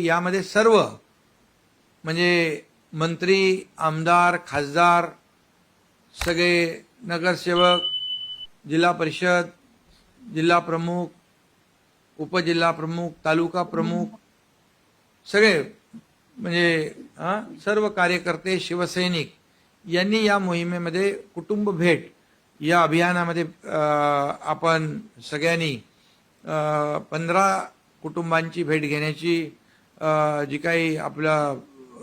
यामध्ये सर्व म्हणजे मंत्री आमदार खासदार सगळे नगरसेवक जिल्हा परिषद जिल्हा प्रमुख उपजिल्हा प्रमुख तालुका प्रमुख सगळे म्हणजे हा, सर्व कार्यकर्ते शिवसैनिक यांनी या मोहिमेमध्ये कुटुंब भेट या अभियानामध्ये आपण सगळ्यांनी पंधरा कुटुंबांची भेट घेण्याची जी काही आपला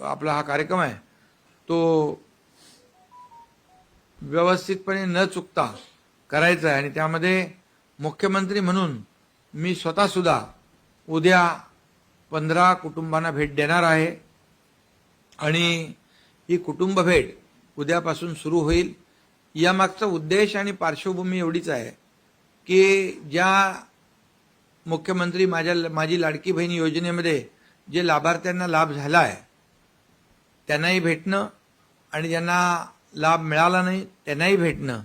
आपला हा कार्यक्रम आहे तो व्यवस्थितपणे न चुकता करायचा आहे आणि त्यामध्ये मुख्यमंत्री म्हणून मी स्वतःसुद्धा उद्या पंधरा कुटुंबांना भेट देणार आहे आणि ही कुटुंब भेट उद्यापासून सुरू होईल. यामागचा उद्देश आणि पार्श्वभूमी एवढीच आहे की ज्या मुख्यमंत्री माझ्या माझी लाडकी बहीण योजनेमध्ये जे लाभार्थ्यांना लाभ झाला आहे त्यांनाही भेटणं आणि ज्यांना लाभ मिळाला नाही त्यांनाही भेटणं.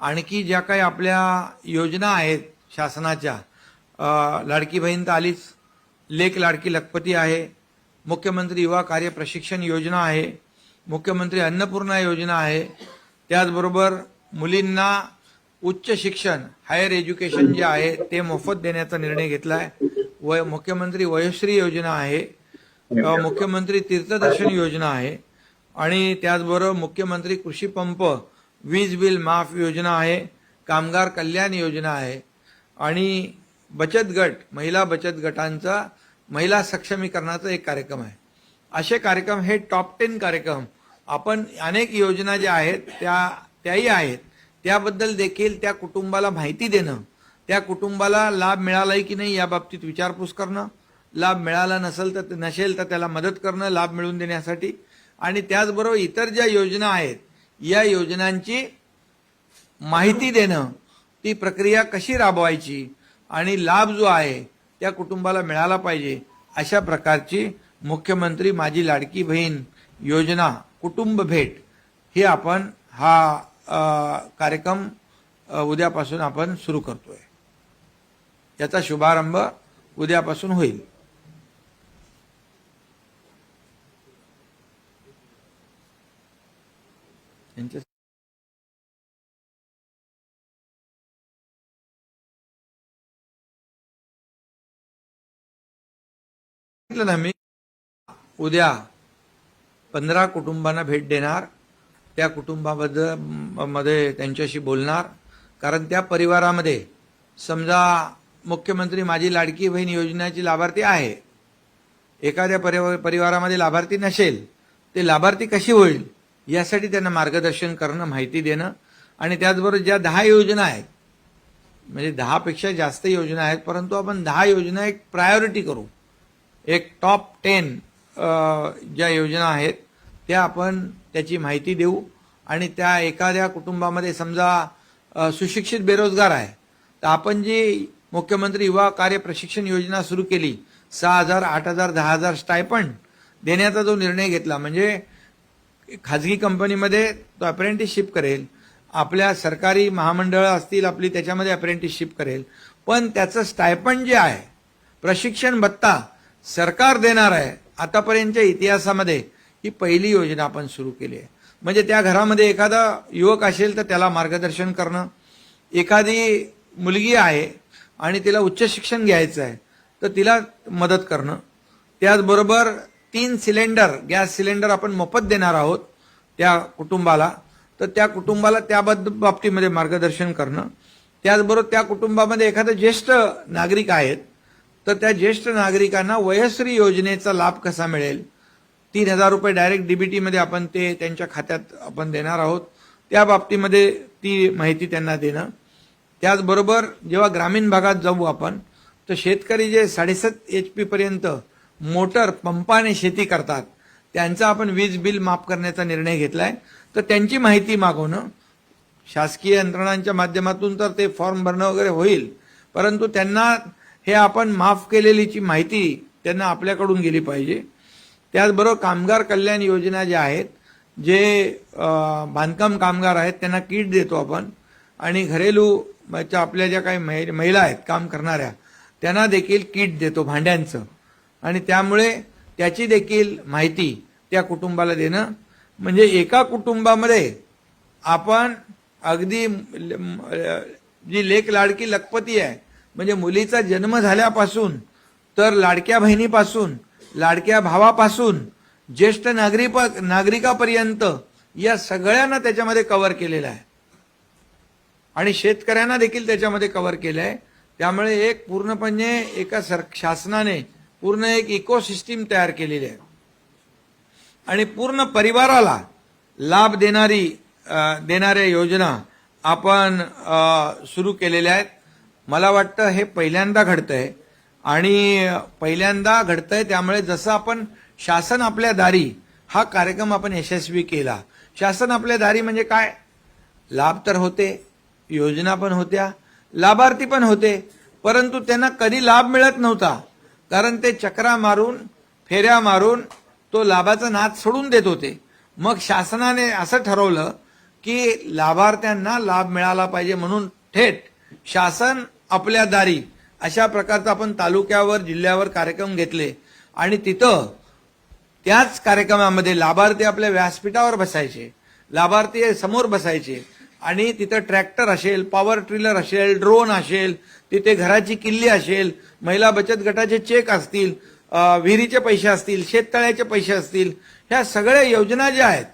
आणखी ज्या काही आपल्या योजना आहेत शासनाच्या लाडकी बहीण तर आलीच लेख लाडकी लखपती आहे मुख्यमंत्री युवा कार्य प्रशिक्षण योजना आहे मुख्यमंत्री अन्नपूर्णा योजना आहे त्याचबरोबर मुलींना उच्च शिक्षण हायर एज्युकेशन जे आहे ते मोफत देण्याचा निर्णय घेतला आहे वय मुख्यमंत्री वयश्री योजना आहे मुख्यमंत्री तीर्थदर्शन योजना आहे आणि त्याचबरोबर मुख्यमंत्री कृषी पंप वीज बिल माफ योजना आहे कामगार कल्याण योजना आहे आणि बचत गट महिला बचत गटांचा महिला सक्षमीकरणाचा एक कार्यक्रम आहे. असे कार्यक्रम हे टॉप टेन कार्यक्रम. आपण अनेक योजना ज्या आहेत त्या त्याही आहेत. त्याबद्दल देखील त्या कुटुंबाला माहिती देणं त्या कुटुंबाला लाभ मिळालाय की नाही या बाबतीत विचारपूस करणं लाभ मिळाला नसेल तर नसेल तर त्याला मदत करणं लाभ मिळवून देण्यासाठी. आणि त्याचबरोबर इतर ज्या योजना आहेत या योजनांची माहिती देणं ती प्रक्रिया कशी राबवायची आणि लाभ जो आहे त्या कुटुंबाला मिळाला पाहिजे अशा प्रकारची मुख्यमंत्री माझी लाडकी बहीण योजना कुटुंब भेट हे आपण हा कार्यक्रम उद्यापासून आपण सुरू करतोय. याचा शुभारंभ उद्यापासून होईल. ना मी उद्या पंधरा कुटुंबांना भेट देणार. त्या कुटुंबाबद्दलमध्ये त्यांच्याशी बोलणार. कारण त्या परिवारामध्ये समजा मुख्यमंत्री माझी लाडकी बहीण योजनेची लाभार्थी आहे. एखाद्या परिवार परिवारामध्ये लाभार्थी नसेल ते लाभार्थी कशी होईल यासाठी त्यांना मार्गदर्शन करणं माहिती देणं आणि त्याचबरोबर ज्या दहा योजना आहेत म्हणजे दहापेक्षा जास्त योजना आहेत परंतु आपण दहा योजना एक प्रायोरिटी करू. एक टॉप टेन ज्या योजना आहेत त्या आपण त्याची माहिती देऊ आणि त्या एखाद्या कुटुंबामध्ये समजा सुशिक्षित बेरोजगार आहे तर आपण जी मुख्यमंत्री युवा कार्य प्रशिक्षण योजना सुरू केली. सहा हजार आठ हजार दहा हजार स्टायपंड देण्याचा जो निर्णय घेतला म्हणजे खाजगी कंपनीमध्ये तो अप्रेंटिसशिप करेल. आपल्या सरकारी महामंडळं असतील आपली त्याच्यामध्ये अप्रेंटिसशिप करेल. पण त्याचं स्टायपंड जे आहे प्रशिक्षण भत्ता सरकार देणार आहे आतापर्यंतच्या इतिहासामध्ये ही पहिली योजना आपण सुरू केली आहे. म्हणजे त्या घरामध्ये एखादा युवक असेल तर त्याला मार्गदर्शन करणं. एखादी मुलगी आहे आणि तिला उच्च शिक्षण घ्यायचं आहे तर तिला मदत करणं. त्याचबरोबर तीन सिलेंडर गॅस सिलेंडर आपण मोफत देणार आहोत त्या कुटुंबाला तर त्या कुटुंबाला त्याबद्दल बाबतीमध्ये मार्गदर्शन करणं. त्याचबरोबर त्या कुटुंबामध्ये एखादं ज्येष्ठ नागरिक आहेत तर त्या ज्येष्ठ नागरिकांना वयश्री योजनेचा लाभ कसा मिळेल? तीन हजार रुपये डायरेक्ट डीबीटीमध्ये आपण ते त्यांच्या खात्यात आपण देणार आहोत. त्या बाबतीमध्ये ती माहिती त्यांना देणं. त्याचबरोबर जेव्हा ग्रामीण भागात जाऊ आपण तर शेतकरी जे साडेसात एच पी पर्यंत मोटर पंपाने शेती करतात त्यांचं आपण वीज बिल माफ करण्याचा निर्णय घेतलाय. तर त्यांची माहिती मागवणं शासकीय यंत्रणांच्या माध्यमातून तर ते फॉर्म भरणं वगैरे होईल परंतु त्यांना हे आपण माफ केलेलीची माहिती त्यांना आपल्याकडून गेली पाहिजे. त्याचबरोबर कामगार कल्याण योजना ज्या आहेत जे बांधकाम कामगार आहेत त्यांना किट देतो आपण. आणि घरेलू म्हणजे आपल्या ज्या काही महि- महिला आहेत काम करणाऱ्या त्यांना देखील किट देतो भांड्यांचं. आणि त्यामुळे त्याची देखील माहिती त्या कुटुंबाला देणं. म्हणजे एका कुटुंबामध्ये आपण अगदी ल- जी लेख लाडकी लखपती आहे म्हणजे मुलीचा जन्म झाल्यापासून तर लाडक्या बहिणीपासून लाडक्या भावापासून ज्येष्ठ नागरिक नागरिकापर्यंत या सगळ्यांना त्याच्यामध्ये कव्हर केलेलं आहे. आणि शेतकऱ्यांना देखील त्याच्यामध्ये कव्हर केलं आहे त्यामुळे एक पूर्णपणे एका सर शासनाने पूर्ण एक इकोसिस्टीम तयार केलेली आहे. आणि पूर्ण परिवाराला लाभ देणारी देणाऱ्या योजना आपण सुरू केलेल्या आहेत. मला वाटतं हे पहिल्यांदा घडतं आहे आणि पहिल्यांदा घडतं आहे त्यामुळे जसं आपण शासन आपल्या दारी हा कार्यक्रम आपण यशस्वी केला. शासन आपल्या दारी म्हणजे काय? लाभ तर होते योजना पण होत्या लाभार्थी पण होते परंतु त्यांना कधी लाभ मिळत नव्हता. कारण ते चक्रा मारून फेऱ्या मारून तो लाभाचा नाद सोडून देत होते. मग शासनाने असं ठरवलं की लाभार्थ्यांना लाभ मिळाला पाहिजे म्हणून थेट शासन आपल्या दारी अशा प्रकारचा आपण तालुक्यावर जिल्ह्यावर कार्यक्रम घेतले. आणि तिथं त्याच कार्यक्रमामध्ये लाभार्थी आपल्या व्यासपीठावर बसायचे लाभार्थी समोर बसायचे. आणि तिथं ट्रॅक्टर असेल पॉवर ट्रिलर असेल ड्रोन असेल तिथे घराची किल्ली असेल महिला बचत गटाचे चेक असतील विहिरीचे पैसे असतील शेततळ्याचे पैसे असतील ह्या सगळ्या योजना ज्या आहेत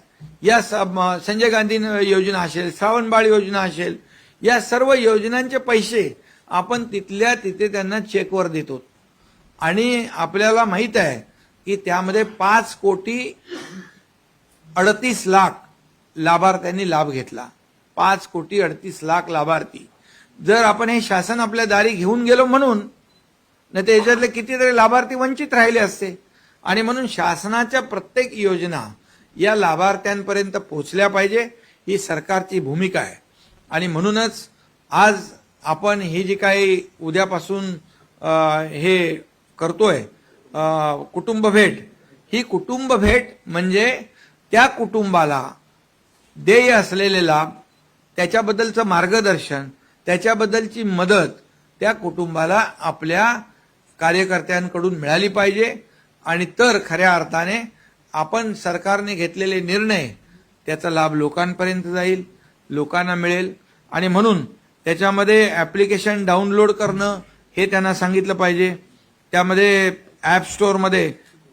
या स- म- संजय गांधी योजना असेल श्रावणबाळ योजना असेल या सर्व योजनांचे पैसे आपण तिथल्या तिथे त्यांना चेकवर देतो. आणि आपल्याला माहीत आहे की त्यामध्ये पाच कोटी अडतीस लाख लाभार्थ्यांनी लाभ घेतला. पाच कोटी अडतीस लाख लाभार्थी. जर आपण हे शासन आपल्या दारी घेऊन गेलो म्हणून नाही तर याच्यातले कितीतरी लाभार्थी वंचित राहिले असते. आणि म्हणून शासनाच्या प्रत्येक योजना या लाभार्थ्यांपर्यंत पोहोचल्या पाहिजे ही सरकारची भूमिका आहे. आणि म्हणूनच आज आपण ही जी काही उद्यापासून हे करतोय कुटुंब भेट ही कुटुंब भेट म्हणजे त्या कुटुंबाला देय असलेले लाभ त्याच्याबद्दलचं मार्गदर्शन त्याच्याबद्दलची मदत त्या कुटुंबाला आपल्या कार्यकर्त्यांकडून मिळाली पाहिजे. आणि तर खऱ्या अर्थाने आपण सरकारने घेतलेले निर्णय त्याचा लाभ लोकांपर्यंत जाईल लोकांना मिळेल. आणि म्हणून त्याच्यामध्ये ॲप्लिकेशन डाउनलोड करणं हे त्यांना सांगितलं पाहिजे. त्यामध्ये ॲप स्टोअरमध्ये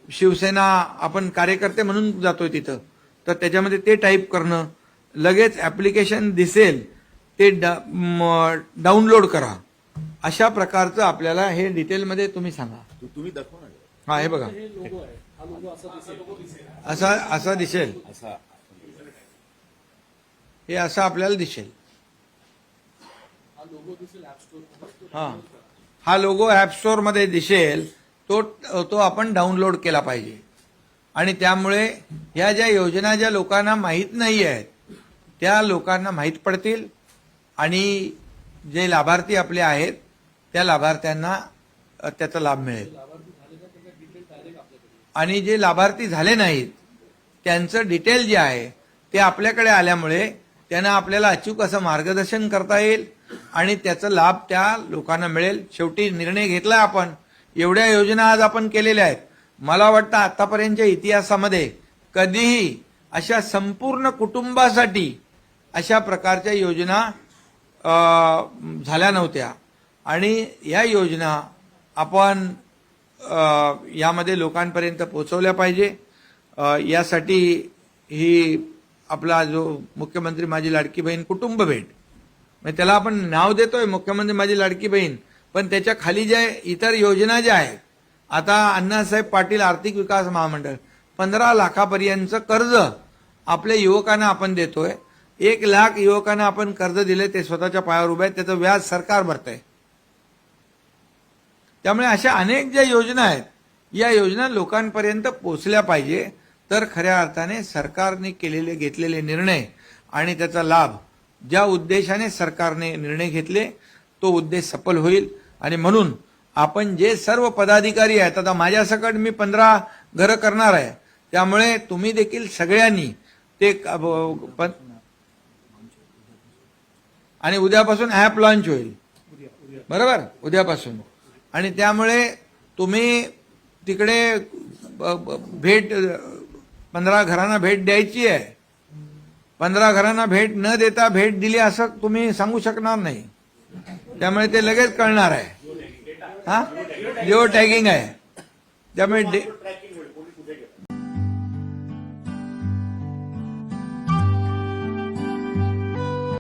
शिवसेना आपण कार्यकर्ते म्हणून जातोय तिथं. तर त्याच्यामध्ये ते टाईप करणं लगेच ॲप्लिकेशन दिसेल ते डाउनलोड करा. अशा प्रकारचं आपल्याला हे डिटेलमध्ये तुम्ही सांगा. तुम्ही दाखवा हा हे बघा. असा असा दिसेल. असा. हे असं आपल्याला दिसेल. हा. हा लोगो ॲप स्टोअरमध्ये दिसेल तो तो आपण डाउनलोड केला पाहिजे. आणि त्यामुळे ह्या ज्या योजना ज्या लोकांना माहीत नाही आहेत त्या लोकांना माहीत पडतील आणि जे लाभार्थी आपले आहेत त्या लाभार्थ्यांना त्याचा लाभ मिळेल. आणि जे लाभार्थी झाले नाहीत त्यांचं डिटेल जे आहे ते आपल्याकडे आल्यामुळे त्यांना आपल्याला अचूक असं मार्गदर्शन करता येईल आणि त्याचा लाभ त्या लोकांना मिळेल. शेवटी निर्णय घेतला आपण एवढ्या योजना आज आपण केलेल्या आहेत. मला वाटतं आतापर्यंतच्या इतिहासामध्ये कधीही अशा संपूर्ण कुटुंबासाठी अशा प्रकारच्या योजना झाल्या नव्हत्या. आणि या योजना आपण यामध्ये लोकांपर्यंत पोहोचवल्या पाहिजे. यासाठी ही आपला जो मुख्यमंत्री माझी लाडकी बहीण कुटुंब भेट. म्हणजे त्याला आपण नाव देतोय मुख्यमंत्री माझी लाडकी बहीण. पण त्याच्याखाली ज्या इतर योजना ज्या आहेत आता अण्णासाहेब पाटील आर्थिक विकास महामंडळ पंधरा लाखापर्यंतचं कर्ज आपल्या युवकांना आपण देतोय. एक लाख युवकांना आपण कर्ज दिले ते स्वतःच्या पायावर उभे आहेत त्याचं व्याज सरकार भरतंय. त्यामुळे अशा अनेक ज्या योजना आहेत या योजना लोकांपर्यंत पोचल्या पाहिजे तर खऱ्या अर्थाने सरकारने केलेले घेतलेले निर्णय आणि त्याचा लाभ ज्या उद्देशाने सरकारने निर्णय घेतले तो उद्देश सफल होईल. आणि म्हणून आपण जे सर्व पदाधिकारी आहेत आता माझ्यासकट मी पंधरा घरं करणार आहे त्यामुळे तुम्ही देखील सगळ्यांनी ते आणि उद्यापासून ॲप लॉन्च होईल. बरोबर? उद्यापासून. आणि त्यामुळे तुम्ही तिकडे भेट पंधरा घरांना भेट द्यायची आहे. पंधरा घरांना भेट न देता भेट दिली असं तुम्ही सांगू शकणार नाही. त्यामुळे ते लगेच कळणार आहे. हा? जिओ टॅगिंग आहे. त्यामुळे डे-